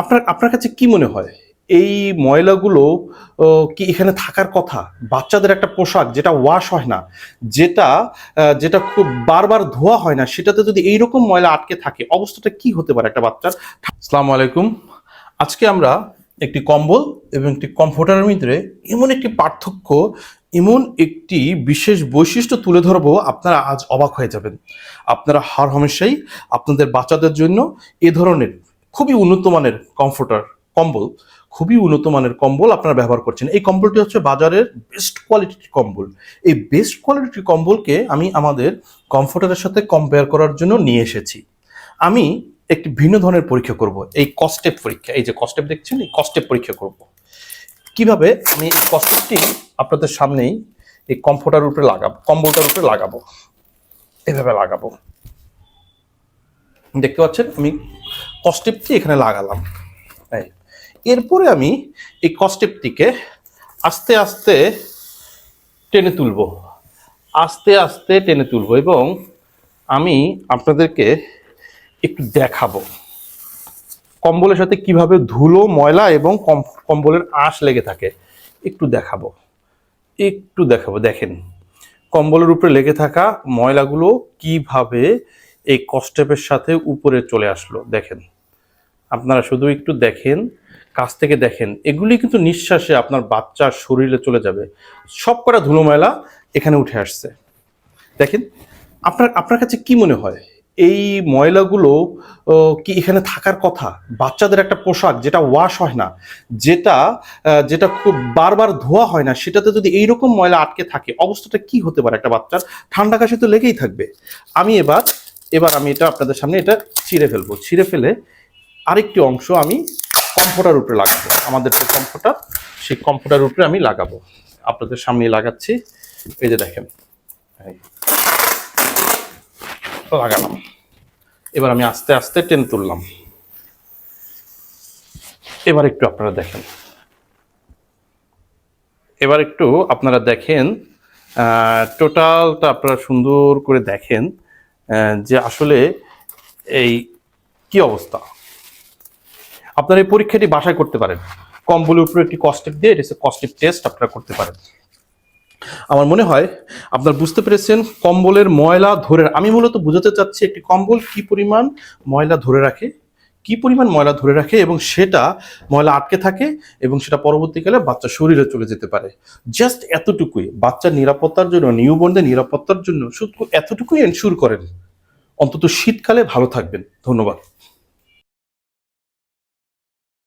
আপনার আপনার কাছে কি মনে হয়? এই ময়লাগুলো কি এখানে থাকার কথা? বাচ্চাদের একটা পোশাক যেটা ওয়াশ হয় না, যেটা যেটা খুব বারবার ধোয়া হয় না, সেটাতে যদি এইরকম ময়লা আটকে থাকে, অবস্থাটা কি হতে পারে একটা বাচ্চার? আসসালামু আলাইকুম। আজকে আমরা একটি কম্বল এবং একটি কমফোর্টারের ভিতরে এমন একটি পার্থক্য, এমন একটি বিশেষ বৈশিষ্ট্য তুলে ধরবো, আপনারা আজ অবাক হয়ে যাবেন। আপনারা হার হামেশাই আপনাদের বাচ্চাদের জন্য এ ধরনের খুবই উন্নত মানের কমফোর্টার কম্বল, খুবই উন্নত মানের কম্বল আপনারা ব্যবহার করছেন। এই কম্বলটি হচ্ছে বাজারের বেস্ট কোয়ালিটির কম্বল। এই বেস্ট কোয়ালিটির কম্বলকে আমি আমাদের কমফোর্টারের সাথে কম্পেয়ার করার জন্য নিয়ে এসেছি। আমি একটি ভিন্ন ধরনের পরীক্ষা করব। এই কস্টেপ পরীক্ষা, এই যে কস্টেপ দেখছেন, এই কস্টেপ পরীক্ষা করব। কীভাবে আমি এই কস্টেপটি আপনাদের সামনেই এই কমফোর্টার উপরে লাগাবো, কম্বলটার উপরে লাগাবো, এভাবে লাগাবো। দেখতে পাচ্ছেন, আমি কস্টেপটি এখানে লাগালাম। এরপরে আমি এই কস্টেপটিকে আস্তে আস্তে টেনে তুলব। আস্তে আস্তে টেনে তুলব এবং আমি আপনাদেরকে একটু দেখাবো। কম্বলের সাথে কীভাবে ধুলো ময়লা এবং কম- কম্বলের আঁশ লেগে থাকে একটু দেখাবো। একটু দেখাবো দেখেন। কম্বলের উপরে লেগে থাকা ময়লাগুলো কীভাবে এই কস্টেপের সাথে উপরে চলে আসলো দেখেন। আপনারা শুধু একটু দেখেন, কাছ থেকে দেখেন, এগুলি কিন্তু নিঃশ্বাসে আপনার বাচ্চার শরীরে চলে যাবে। সব ধুলো ময়লা এখানে উঠে আসছে। দেখেন, আপনার আপনার কাছে কি মনে হয়? এই ময়লাগুলো কি এখানে থাকার কথা? বাচ্চাদের একটা পোশাক যেটা ওয়াশ হয় না, যেটা যেটা খুব বারবার ধোয়া হয় না, সেটাতে যদি এইরকম ময়লা আটকে থাকে, অবস্থাটা কি হতে পারে একটা বাচ্চার? ঠান্ডা কাশি তো লেগেই থাকবে। আমি এবার এবার আমি এটা আপনাদের সামনে এটা ছিঁড়ে ফেলব। ছিঁড়ে ফেলে আরেকটি অংশ আমি কম্ফোর্টার উপরে লাগাবো। আমাদের যে কম্ফোর্টার, সেই কম্ফোর্টার উপরে আমি লাগাবো। আপনাদের সামনে লাগাচ্ছি। এই যে দেখেন লাগালাম। এবার আমি আস্তে আস্তে টেনে তুললাম। এবার একটু আপনারা দেখেন। এবার একটু আপনারা দেখেন টোটালটা আপনারা সুন্দর করে দেখেন যে আসলে এই কি অবস্থা। আপনারা এই পরীক্ষাটি বাসায় করতে পারেন। কম্বলের উপরে একটি কস্টিপ দিয়ে এটা কস্টিপ টেস্ট আপনারা করতে পারেন। আমার মনে হয় আপনারা বুঝতে পেরেছেন কম্বলের ময়লা ধরে আমি মূলত বোঝাতে চাচ্ছি একটি কম্বল কি পরিমাণ ময়লা ধরে রাখে, কি পরিমাণ ময়লা ধরে রাখে এবং সেটা ময়লা আটকে থাকে এবং সেটা পরবর্তীকালে বাচ্চা শরীরে চলে যেতে পারে। জাস্ট এতটুকুই। বাচ্চার নিরাপত্তার জন্য নিউবর্নদের নিরাপত্তার জন্য শুধু এতটুকুই এনশিওর করেন। অন্তত শীতকালে ভালো থাকবেন। ধন্যবাদ।